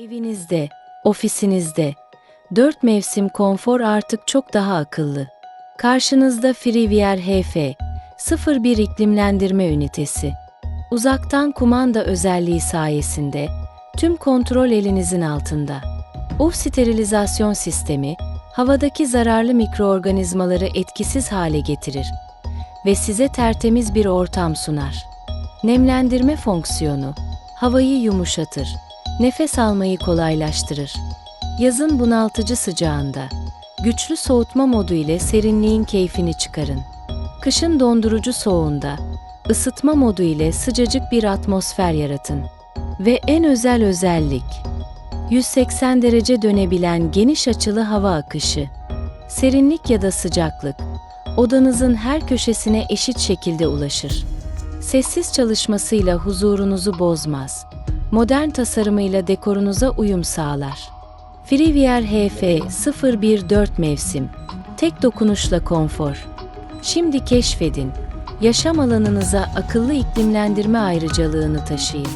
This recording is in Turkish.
Evinizde, ofisinizde, dört mevsim konfor artık çok daha akıllı. Karşınızda Frivier HF 01 iklimlendirme ünitesi. Uzaktan kumanda özelliği sayesinde tüm kontrol elinizin altında. UV sterilizasyon sistemi havadaki zararlı mikroorganizmaları etkisiz hale getirir ve size tertemiz bir ortam sunar. Nemlendirme fonksiyonu havayı yumuşatır, nefes almayı kolaylaştırır. Yazın bunaltıcı sıcağında güçlü soğutma modu ile serinliğin keyfini çıkarın. Kışın dondurucu soğuğunda ısıtma modu ile sıcacık bir atmosfer yaratın. Ve en özel özellik 180 derece dönebilen geniş açılı hava akışı. Serinlik ya da sıcaklık odanızın her köşesine eşit şekilde ulaşır. Sessiz çalışmasıyla huzurunuzu bozmaz. Modern tasarımıyla dekorunuza uyum sağlar. Frivier HF 014 mevsim. Tek dokunuşla konfor. Şimdi keşfedin. Yaşam alanınıza akıllı iklimlendirme ayrıcalığını taşıyın.